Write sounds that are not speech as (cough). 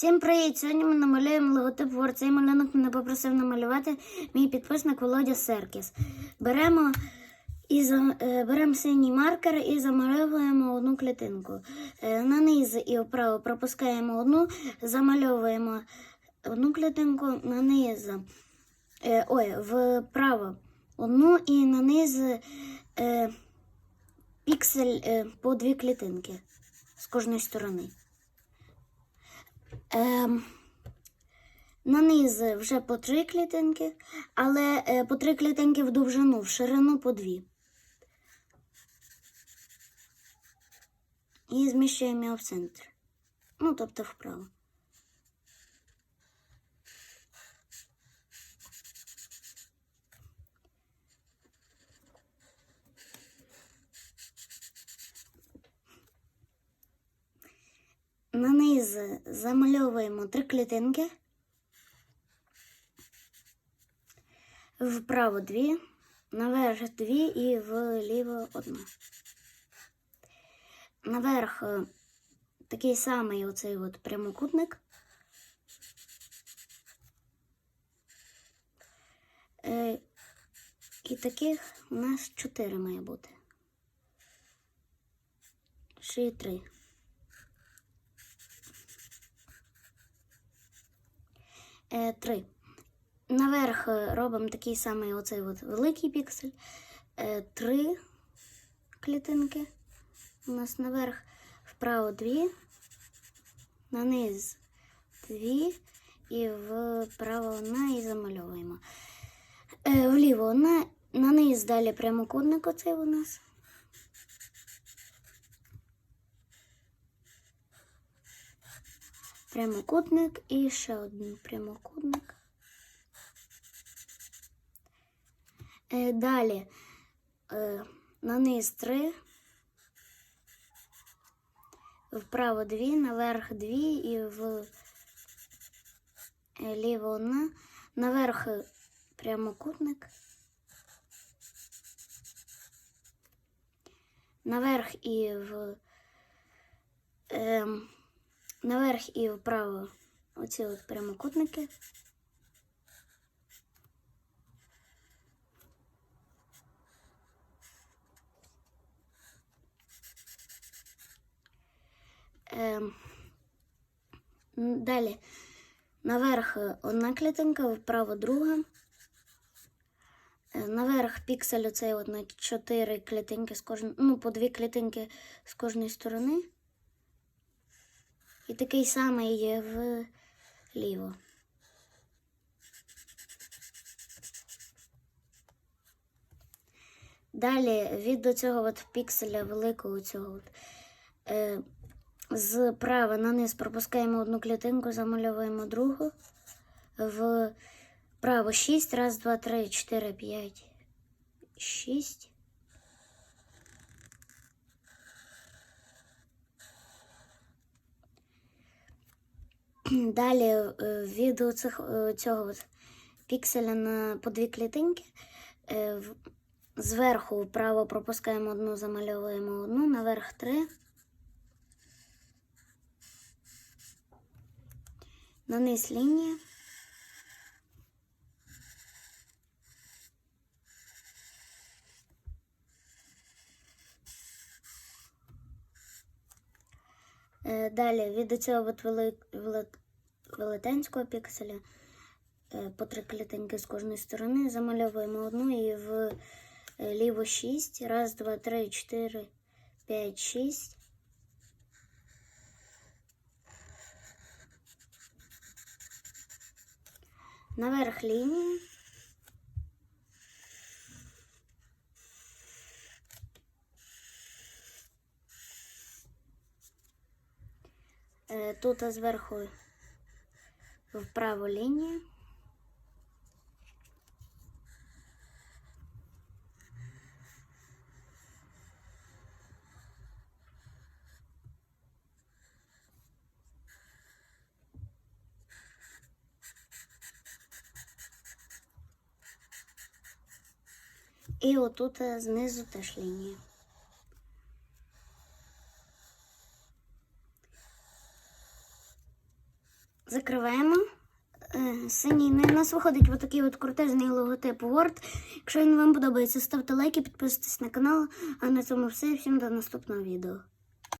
Всім привіт! Сьогодні ми намалюємо логотип Word. Цей малюнок мене попросив намалювати мій підписник Володя Серкіс. Беремо, і за, е, беремо синій маркер і замальовуємо одну клітинку. Е, на низ і вправо пропускаємо одну, замальовуємо одну клітинку, на низ, е, ой, вправо одну і на низ піксель по дві клітинки з кожної сторони. Ем, наниз вже по три клітинки, але е, по три клітинки в довжину, в ширину по дві. І зміщуємо його в центр. Ну, тобто вправо. Наниз замальовуємо три клітинки. Вправо дві, наверх дві і вліво одна. Наверх е, такий самий оцей от прямокутник. Е, І таких у нас чотири має бути. Ще й три. Е, три. Наверх е, робимо такий самий оцей от великий піксель. Е, три клітинки. У нас наверх вправо дві, на низ дві і вправо одна і замальовуємо. Е, вліво одна, на низ далі прямокутник оцей у нас. Прямокутник і ще один прямокутник. Е, далі е, на низ три, вправо дві, наверх дві і в е, ліво одна, наверх прямокутник. Наверх і в ем, наверх і вправо оці от прямокутники. Ем, далі наверх одна клітинка, вправо друга. Е, Наверх піксель оцей от на чотири клітинки з кожної, ну, по дві клітинки з кожної сторони. І такий самий є вліво. Далі від до цього от пікселя великого цього от, е, зправа на низ пропускаємо одну клітинку, замальовуємо другу. Вправо 6, раз, два, три, чотири, п'ять, шість. (clears throat) Далі е, від е, цього пікселя на по дві клітинки. е, Зверху вправо пропускаємо одну, замальовуємо одну, наверх три. На низ лінія. Далі від цього от велетенського пікселя е, по три клітинки з кожної сторони замальовуємо одну і в е, ліво 6. Раз, два, три, чотири, п'ять, шість. Наверх лінії. Е, Тут зверху вправо лінія. І отут е, знизу теж лінія. Закриваємо. Е, Синій у нас виходить отакий от крутезний логотип Word. Якщо він вам подобається, ставте лайки, підписуйтесь на канал. А на цьому все. Всім до наступного відео.